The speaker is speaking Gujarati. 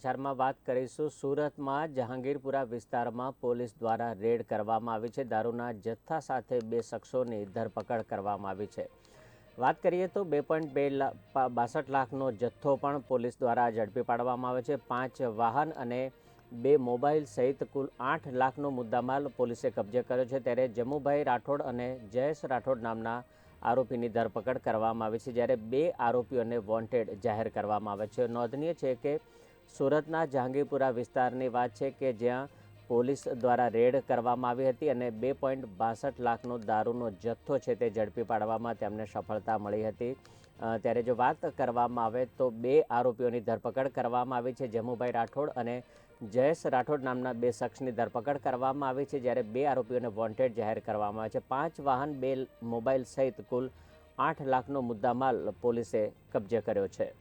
સમાચારમાં વાત કરીશું. સુરતમાં જહાંગીરપુરા વિસ્તારમાં પોલીસ દ્વારા રેડ કરવામાં આવી છે. દારૂના જથ્થા સાથે બે શખ્સોની ધરપકડ કરવામાં આવી છે. વાત કરીએ તો બે પોઈન્ટ બે બાસઠ લાખનો જથ્થો પણ પોલીસ દ્વારા ઝડપી પાડવામાં આવે છે. પાંચ વાહન અને બે મોબાઈલ સહિત કુલ આઠ લાખનો મુદ્દામાલ પોલીસે કબજે કર્યો છે. ત્યારે જમુભાઈ રાઠોડ અને જયેશ રાઠોડ નામના આરોપીની ધરપકડ કરવામાં આવી છે. જ્યારે બે આરોપીઓને વોન્ટેડ જાહેર કરવામાં આવે છે. નોંધનીય છે કે સુરતના જહાંગીરપુરા વિસ્તારની વાત છે કે જ્યાં પોલીસ દ્વારા રેડ કરવામાં આવી હતી અને બે પોઈન્ટ બાસઠ લાખનો દારૂનો જથ્થો છે તે ઝડપી પાડવામાં તેમને સફળતા મળી હતી. ત્યારે જો વાત કરવામાં આવે તો બે આરોપીઓની ધરપકડ કરવામાં આવી છે. જમુભાઈ રાઠોડ અને જયેશ રાઠોડ નામના બે શખ્સની ધરપકડ કરવામાં આવી છે, જ્યારે બે આરોપીઓને વોન્ટેડ જાહેર કરવામાં આવે છે. પાંચ વાહન, બે મોબાઈલ સહિત કુલ આઠ લાખનો મુદ્દામાલ પોલીસે કબજે કર્યો છે.